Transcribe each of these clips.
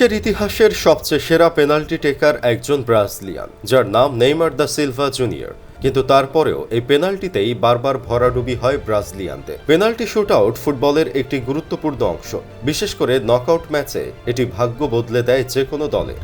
বিশ্বের ইতিহাসের সবচেয়ে সেরা পেনাল্টি টেকার একজন ব্রাজিলিয়ান, যার নাম নেইমার দা সিলভা জুনিয়র। কিন্তু তারপরেও এই পেনাল্টিতেই বারবার ভরাডুবি হয় ব্রাজিলিয়ানদের। পেনাল্টি শুটআউট ফুটবলের একটি গুরুত্বপূর্ণ অংশ। বিশেষ করে নকআউট ম্যাচে এটি ভাগ্য বদলে দেয় যে কোনো দলের।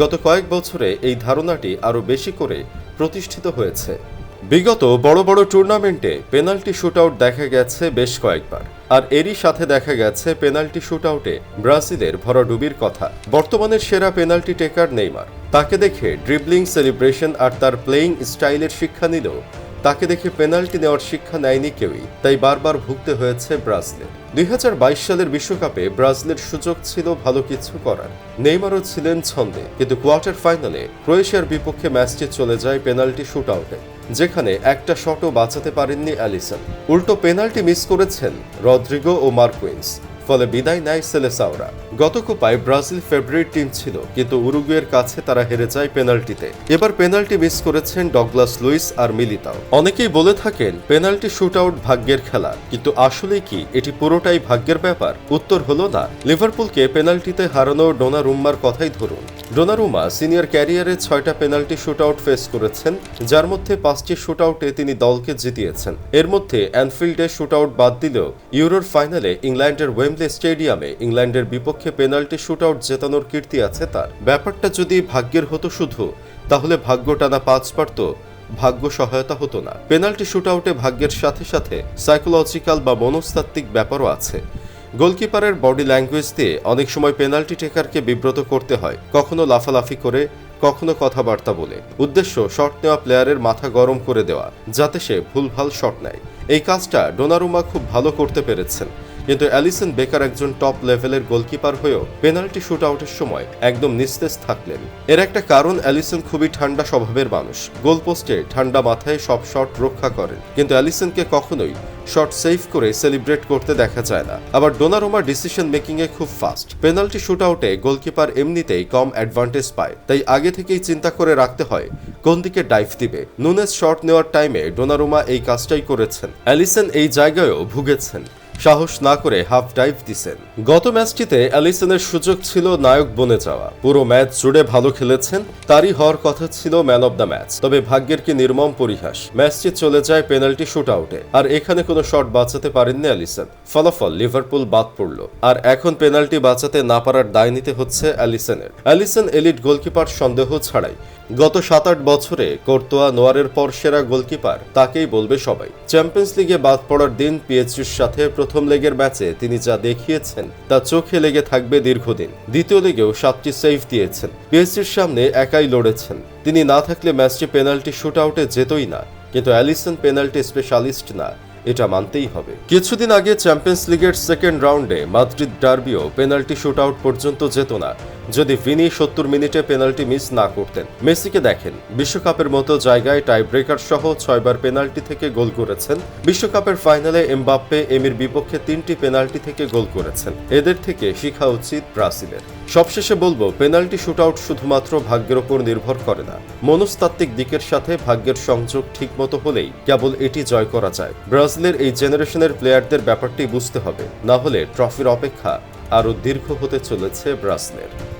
গত কয়েক বছরে এই ধারণাটি আরও বেশি করে প্রতিষ্ঠিত হয়েছে। বিগত বড় বড় টুর্নামেন্টে পেনাল্টি শুটআউট দেখা গেছে বেশ কয়েকবার। আর এরই সাথে দেখা গেছে পেনাল্টি শুটআউটে ব্রাজিলের ভরাডুবির কথা। বর্তমানের সেরা পেনাল্টি টেকার নেইমার। তাকে দেখে ড্রিবলিং সেলিব্রেশন আর তার প্লেয়িং স্টাইলের শিক্ষা নিলেও তাকে দেখে পেনাল্টি নেওয়ার শিক্ষা নেয়নি কেউই, তাই বারবার ভুগতে হয়েছে ব্রাজিলের। দুই সালের বিশ্বকাপে ব্রাজিলের সুযোগ ছিল ভালো কিছু করার। নেইমারও ছিলেন ছন্দে, কিন্তু কোয়ার্টার ফাইনালে ক্রোয়েশিয়ার বিপক্ষে ম্যাচটি চলে যায় পেনাল্টি শুটআউটে। যেখানে একটা শটও বাঁচাতে পারেননি অ্যালিসন। উল্টো পেনাল্টি মিস করেছেন রদ্রিগো ও মার্কুইন্স, ফলে বিদায় নেয় সেলেসাওরা। গত কোপায় ব্রাজিল ফেভারিট টিম ছিল, কিন্তু উরুগুয়ের কাছে তারা হেরে যায় পেনাল্টিতে। এবার পেনাল্টি মিস করেছেন ডগলাস লুইস আর মিলিতাও। অনেকেই বলে থাকেন, পেনাল্টি শুটআউট ভাগ্যের খেলা, কিন্তু আসলে কি এটি পুরোটাই ভাগ্যের ব্যাপার? উত্তর হলো না। লিভারপুলকে পেনাল্টিতে হারানো ডোনা রুম্মার কথাই ধরুন। ডোনারুমা সিনিয়র ক্যারিয়ারে ছয়টা পেনাল্টি শুটআউট ফেস করেছেন, যার মধ্যে পাঁচটি শুটআউটে তিনি দলকে জিতিয়েছেন। এর মধ্যে অ্যানফিল্ডে শুটআউট বাদ দিলেও ইউরোর ফাইনালে ইংল্যান্ডের ওয়েমলে স্টেডিয়ামে ইংল্যান্ডের বিপক্ষে পেনাল্টি শুটআউট জেতানোর কীর্তি আছে তার। ব্যাপারটা যদি ভাগ্যের হতো শুধু, তাহলে ভাগ্য টানা পাঁচ পারত, ভাগ্য সহায়তা হতো না। পেনাল্টি শুটআউটে ভাগ্যের সাথে সাথে সাইকোলজিক্যাল বা মনস্তাত্ত্বিক ব্যাপারও আছে। গোলকিপারের বডি ল্যাঙ্গুয়েজ দিয়ে অনেক সময় পেনাল্টি টেকারকে বিব্রত করতে হয়, কখনো লাফালাফি করে, কখনো কথাবার্তা বলে। উদ্দেশ্য, শট নেওয়া প্লেয়ারের মাথা গরম করে দেওয়া, যাতে সে ভুলভাল শট নেয়। এই কাজটা ডোনারুমা খুব ভালো করতে পেরেছেন। কিন্তু অ্যালিসন বেকার একজন টপ লেভেলের গোলকিপার হয়েও পেনাল্টি শুট আউটের সময় একদম নিস্তেজ থাকলেন। এর একটা কারণ, অ্যালিসন খুবই ঠান্ডা স্বভাবের মানুষ। গোলপোস্টে ঠান্ডা মাথায় সব শট রক্ষা করেন। কিন্তু অ্যালিসনকে কখনোই শট সেভ করে সেলিব্রেট করতে দেখা যায় না। আবার ডোনারোমা ডিসিশন মেকিং এ খুব ফাস্ট পেনাল্টি শুট আউটে গোলকিপার এমনিতেই কম অ্যাডভান্টেজ পায়। তাই আগে থেকেই চিন্তা করে রাখতে হয়, কোন দিকে ডাইভ দিবে। নুনেস শট নেওয়ার টাইমে ডোনারোমা এই কাজটাই করেছেন। অ্যালিসন এই জায়গায়ও ভুগেছেন। সাহস না করে হাফ ডাইভ দিছেন। গত ম্যাচটিতে অ্যালিসনের সুযোগ ছিল নায়ক বনে যাওয়া। পুরো ম্যাচ জুড়ে ভালো খেলেছেন, তারই হওয়ার কথা ছিল ম্যান অব দ্য ম্যাচ তবে ভাগ্যের কি নির্মম পরিহাস? ম্যাচটি চলে যায় পেনাল্টি শুট আউটে আর এখানে কোনো শট বাঁচাতে পারেননি অ্যালিসন। ফলাফল লিভারপুল বাদ পড়ল। আর এখন পেনাল্টি বাঁচাতে না পারার দায় নিতে হচ্ছে অ্যালিসনের। অ্যালিসন এলিট গোলকিপার সন্দেহ ছাড়াই। গত সাত আট বছরে কোর্তোয়া নোয়ারের পর সেরা গোলকিপার তাকেই বলবে সবাই। চ্যাম্পিয়ন্স লিগে বাদ পড়ার দিন পিএইচজির সাথে প্রথম লেগের ম্যাচে তিনি যা দেখিয়েছেন তা চোখে লেগে থাকবে দীর্ঘদিন। দ্বিতীয় লেগেও সাতটি সেভ দিয়েছেন। পিএইচজির সামনে একাই লড়েছেন। তিনি না থাকলে ম্যাচটি পেনাল্টি শুট আউটে যেতই না। কিন্তু অ্যালিসন পেনাল্টি স্পেশালিস্ট না। এটা মানতেই হবে। কিছুদিন আগে চ্যাম্পিয়ন্স লিগের সেকেন্ড রাউন্ডে মাদ্রিদ ডার্বিও পেনাল্টি শুট আউট পর্যন্ত যেত না। যদি ভিনি সত্তর মিনিটে পেনাল্টি মিস না করতেন। মেসিকে দেখেন, বিশ্বকাপের মতো জায়গায় টাই ব্রেকার সহ ছয়বার পেনাল্টি থেকে গোল করেছেন। বিশ্বকাপের ফাইনালে এমবাপ্পে, এমির বিপক্ষে তিনটি পেনাল্টি থেকে গোল করেছেন। এদের থেকে শিখা উচিত ব্রাজিলের। সবশেষে বলব, পেনাল্টি শুটআউট শুধুমাত্র ভাগ্যের ওপর নির্ভর করে না। মনস্তাত্ত্বিক দিকের সাথে ভাগ্যের সংযোগ ঠিকমতো হলেই কেবল এটি জয় করা যায়। ব্রাজিলের এই জেনারেশনের প্লেয়ারদের ব্যাপারটি বুঝতে হবে, না হলে ট্রফির অপেক্ষা আরও দীর্ঘ হতে চলেছে ব্রাজিলের।